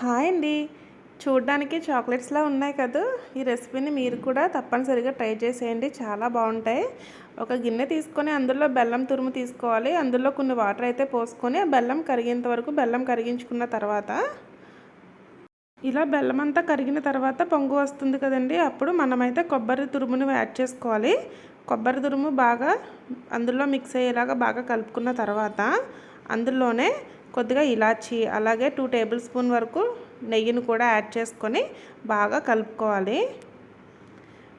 Hi అండి. చూడ్డానికి చాక్లెట్స్లా ఉన్నాయి కదా? ఈ రెసిపీని మీరు కూడా తప్పనిసరిగా ట్రై చేసేయండి. చాలా బాగుంటాయి. ఒక గిన్నె తీసుకొని అందులో బెల్లం తురుము తీసుకోవాలి. అందులో కొన్ని వాటర్ అయితే పోసుకొని ఆ బెల్లం కరిగేంత వరకు బెల్లం కరిగించుకున్న తర్వాత ఇలా బెల్లం అంతా కరిగిన తర్వాత పొంగు వస్తుంది కదండి. అప్పుడు మనమైతే కొబ్బరి తురుమును యాడ్ చేసుకోవాలి. కొబ్బరి తురుము బాగా అందులో మిక్స్ అయ్యేలాగా బాగా కలుపుకున్న తర్వాత అందులోనే కొద్దిగా ఇలాచి అలాగే టూ టేబుల్ స్పూన్ వరకు నెయ్యిని కూడా యాడ్ చేసుకొని బాగా కలుపుకోవాలి.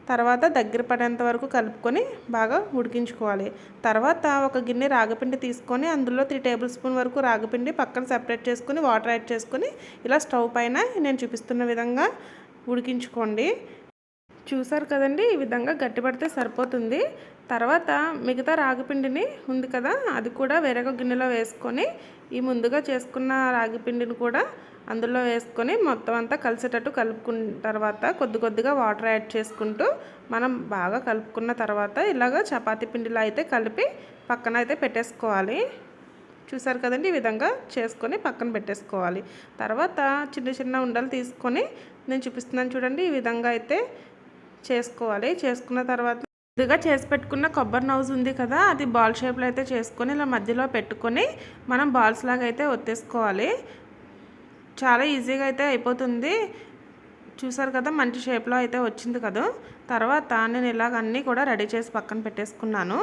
తర్వాత దగ్గర పడేంత వరకు కలుపుకొని బాగా ఉడికించుకోవాలి. తర్వాత ఒక గిన్నె రాగపిండి తీసుకొని అందులో త్రీ టేబుల్ స్పూన్ వరకు రాగపిండి పక్కన సెపరేట్ చేసుకొని వాటర్ యాడ్ చేసుకొని ఇలా స్టవ్ పైన నేను చూపిస్తున్న విధంగా ఉడికించుకోండి. చూసారు కదండి ఈ విధంగా గట్టిపడితే సరిపోతుంది. తర్వాత మిగతా రాగిపిండిని ఉంది కదా అది కూడా వేరొక గిన్నెలో వేసుకొని ఈ ముందుగా చేసుకున్న రాగిపిండిని కూడా అందులో వేసుకొని మొత్తం అంతా కలిసేటట్టు కలుపుకున్న తర్వాత కొద్ది కొద్దిగా వాటర్ యాడ్ చేసుకుంటూ మనం బాగా కలుపుకున్న తర్వాత ఇలాగ చపాతీ పిండిలో అయితే కలిపి పక్కన అయితే పెట్టేసుకోవాలి. చూసారు కదండి ఈ విధంగా చేసుకొని పక్కన పెట్టేసుకోవాలి. తర్వాత చిన్న చిన్న ఉండలు తీసుకొని నేను చూపిస్తున్నాను చూడండి ఈ విధంగా అయితే చేసుకోవాలి. చేసుకున్న తర్వాత ఇదిగా చేసి పెట్టుకున్న కొబ్బరి నౌజ్ ఉంది కదా అది బాల్ షేప్లో అయితే చేసుకొని ఇలా మధ్యలో పెట్టుకొని మనం బాల్స్ లాగా అయితే ఒత్తేసుకోవాలి. చాలా ఈజీగా అయితే అయిపోతుంది. చూసారు కదా మంచి షేప్లో అయితే వచ్చింది కదా. తర్వాత నేను ఇలాగ అన్నీ కూడా రెడీ చేసి పక్కన పెట్టేసుకున్నాను.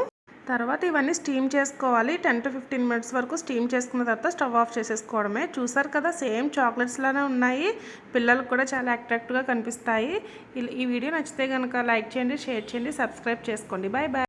తర్వాత ఇవన్నీ స్టీమ్ చేసుకోవాలి. టెన్ టు ఫిఫ్టీన్ మినిట్స్ వరకు స్టీమ్ చేసుకున్న తర్వాత స్టవ్ ఆఫ్ చేసేసుకోవడమే. చూసారు కదా సేమ్ చాక్లెట్స్లానే ఉన్నాయి. పిల్లలకు కూడా చాలా అట్రాక్టివ్గా కనిపిస్తాయి. ఈ వీడియో నచ్చితే కనుక లైక్ చేయండి షేర్ చేయండి సబ్స్క్రైబ్ చేసుకోండి. Bye bye